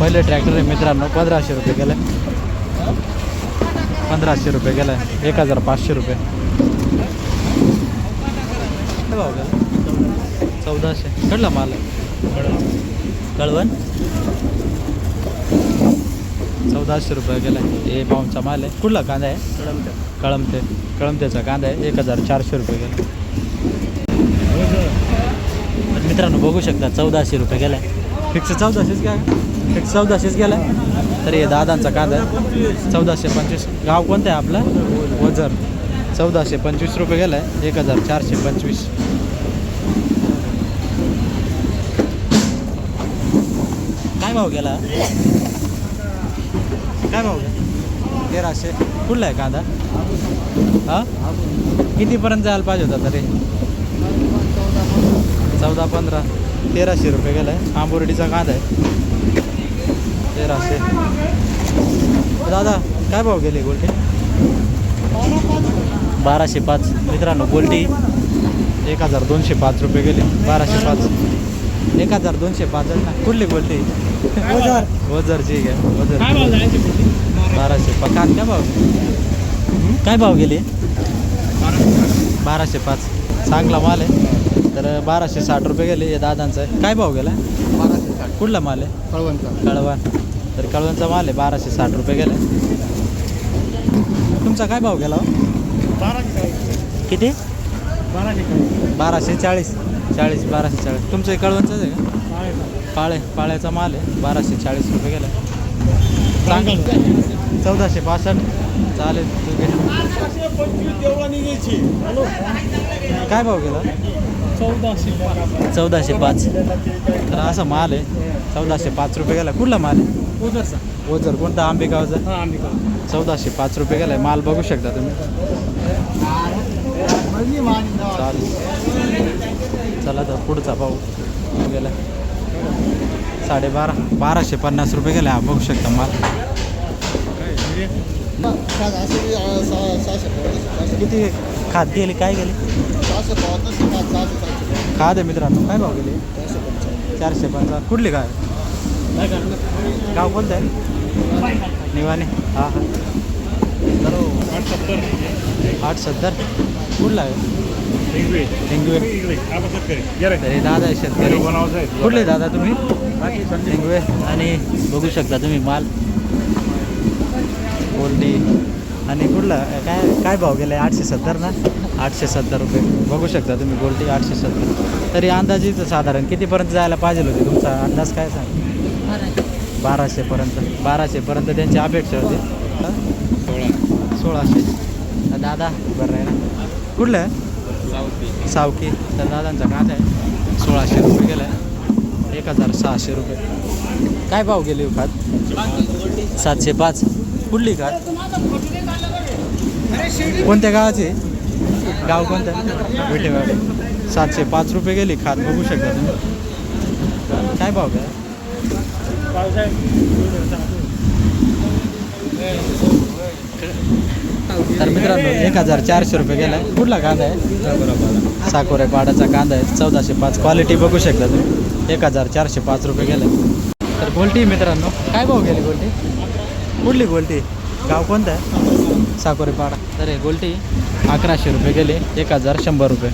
पहिले ट्रॅक्टर आहे मित्रांनो पंधराशे रुपये गेलं. पंधराशे रुपये गेलं. एक हजार पाचशे रुपये. चौदाशे. कळला माल? कळवण? चौदाशे रुपये गेला. हे पाऊनचा माल आहे. कुठला कांदा आहे? कळमते. कळमतेचा कांदा आहे. एक हजार चारशे रुपये गेला. तर मित्रांनो बघू शकता चौदाशे रुपये गेला. फिक्स चौदाशेच घ्या एक चौदाशेच गेला. तर हे दादांचा कांदा चौदाशे पंचवीस. गाव कोणतं आहे आपलं? वजर. चौदाशे पंचवीस रुपये गेला आहे एक हजार चारशे पंचवीस. काय भाव गेला? काय भाव गेला? तेराशे. कुठला आहे कांदा? हा? कितीपर्यंत जायला पाहिजे होता तरी? चौदा पंधरा. तेराशे रुपये गेला आहे आंबोर्डीचा कांदा आहे. तेराशे दादा काय भाव गेले गोल्टी बाराशे पाच. मित्रांनो गोल्टी एक हजार दोनशे पाच रुपये गेले. बाराशे पाच. एक हजार दोनशे पाच ना. कुठली गोल्टी वजर. ठीक आहे. वजर. बाराशे पाच. काय भाव? काय भाव गेले? बाराशे पाच. चांगला माल आहे. तर बाराशे साठ रुपये गेले. हे दादांचं. काय भाव गेला? साठ. कुठला माल आहे? कळवणचा. कळवण. तर कळवणचा माल आहे बाराशे साठ रुपये गेले. तुमचा काय भाव गेला हो? बाराशे किती? बाराशे बाराशे चाळीस. चाळीस बाराशे चाळीस. तुमचं हे कळवणचंच आहे का? पाळे पाळ्याचा माल आहे बाराशे चाळीस रुपये गेला. चांगलं. चौदाशे पासष्ट चालेल ठीक आहे काय भाव गेला? चौदाशे चौदाशे पाच. तर असा माल आहे. चौदाशे पाच रुपये गेला. कुठला माल आहे? उदरचा ओझर. कोणता? आंबेगावचा? हा आंबिका चौदाशे पाच रुपये गेला. माल बघू शकता तुम्ही. चालेल. चला तर पुढचा पाहू. गेला. साडेबारा बाराशे पन्नास रुपये गेला. हा बघू शकता माल. किती खात गेली? काय गेली? खात आहे मित्रांनो? काय भाव गेले? चारशे पंचावन्न कुठली काय गाव कोणतं आहे? निवाने. हा हा. आठ सत्तर. कुठला आहे? हिंगवे तरी दादा आहे शेतकरी. कुठले दादा तुम्ही? हिंगवे आणि बघू शकता तुम्ही माल. गोल्डी आणि कुठलं? काय काय भाव गेला आहे आठशे सत्तर ना? आठशे सत्तर रुपये. बघू शकता तुम्ही गोल्डी आठशे सत्तर. तरी अंदाजे साधारण कितीपर्यंत जायला पाहिजे होती तुमचा अंदाज काय सांग? बाराशेपर्यंत बाराशेपर्यंत त्यांची अपेक्षा होती. सोळा सोळाशे. दादा बरं आहे ना? कुठलं? आहे सावकी. तर दादांचा कांदा आहे. सोळाशे रुपये गेला आहे एक हजार सहाशे रुपये. काय भाव गेले उपात खात सातशे पाच. कुठली खात कोणत्या गावाची? गाव कोणतं? विटेवाडी सातशे पाच रुपये गेली खात बघू शकता तुम्ही. काय भाव काय? तर मित्रांनो एक हजार चारशे रुपये गेला. आहे कुठला कांदा आहे? साकोरे पाडाचा कांदा आहे. चौदाशे पाच. क्वालिटी बघू शकता तुम्ही. एक हजार चारशे पाच रुपये गेला. तर गोल्टी मित्रांनो काय भाव गेली गोल्टी? कुठली गोलटी? गाव कोणतं? आहे साकोरे पाडा तर हे गोलटी अकराशे रुपये गेले एक हजार शंभर रुपये.